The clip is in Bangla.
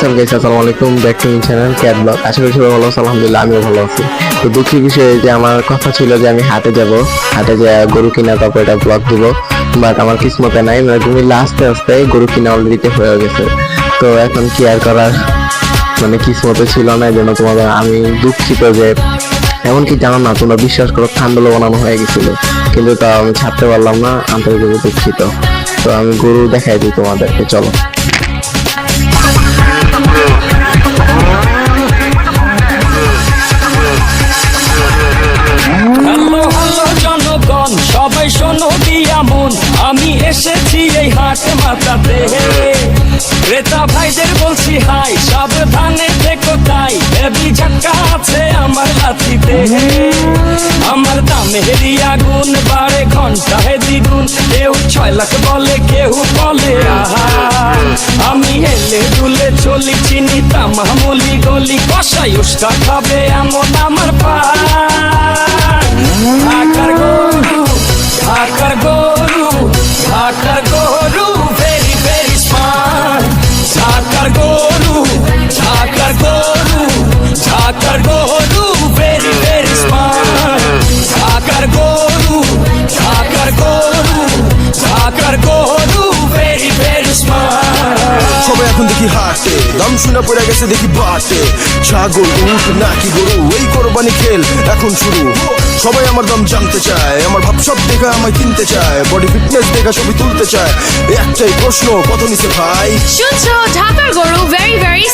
আসসালাম গাইস আসসালামু আলাইকুম ব্যাক টু মিন চ্যানেল ক্যাট ব্লগ আশা করি সবাই ভালো আছো, আলহামদুলিল্লাহ, আমিও ভালো আছি। তো দুঃখের বিষয় যে আমার কথা ছিল যে আমি হাটে যাব, হাটে যে গরু কিনা তারপর এটা ব্লগ দিব বাট আমার কিসমতে নাই মানে কুমিল্লা আস্তে আস্তে গরু কিনা অলরেডি হয়ে গেছে। তো এখন কি আর করার? মানে কিসমতে ছিল না, এই জন্য তোমাদের আমি দুঃখিত যে এমনকি জানো না, তোমরা বিশ্বাস করো ঠান্ডা বানানো হয়ে গেছিল। কিন্তু তা আমি ছাড়তে পারলাম না, আন্তরিকভাবে দুঃখিত। তো আমি গরু দেখাই দিই তোমাদেরকে, চলো। আমি এসেছি এই হাট মাতাতে। ক্রেতা ভাইদের বলছি, হাই, সাবধানে থেকো তাই। হেভি ঝাক্কা আছে আমার লাঠিতে আমার দামে হেরি আগুন বারে ঘন্টায় দ্বিগুণ। কেউ ছয় লাখ বলে, কেউ বলে আমি হেলে দুলে চলি, চিনি তামামলি গলি, কষাই উস্কা খাবে এমন আমার পা। এখন দেখি হাসে, দাম শুনে পড়ে গেছে, দেখি বাসে। ছাগল উঠ নাকি গরু, এই কোরবানি খেল এখন শুরু। সবাই আমার দাম জানতে চায়, আমার ভাব সব দেখা আমায় কিনতে চায় বডি ফিটনেস দেখা ছবি তুলতে চায়। একটাই প্রশ্ন, কত নিছে ভাই? শুনছো ঢাকার গরু ভেরি ভেরি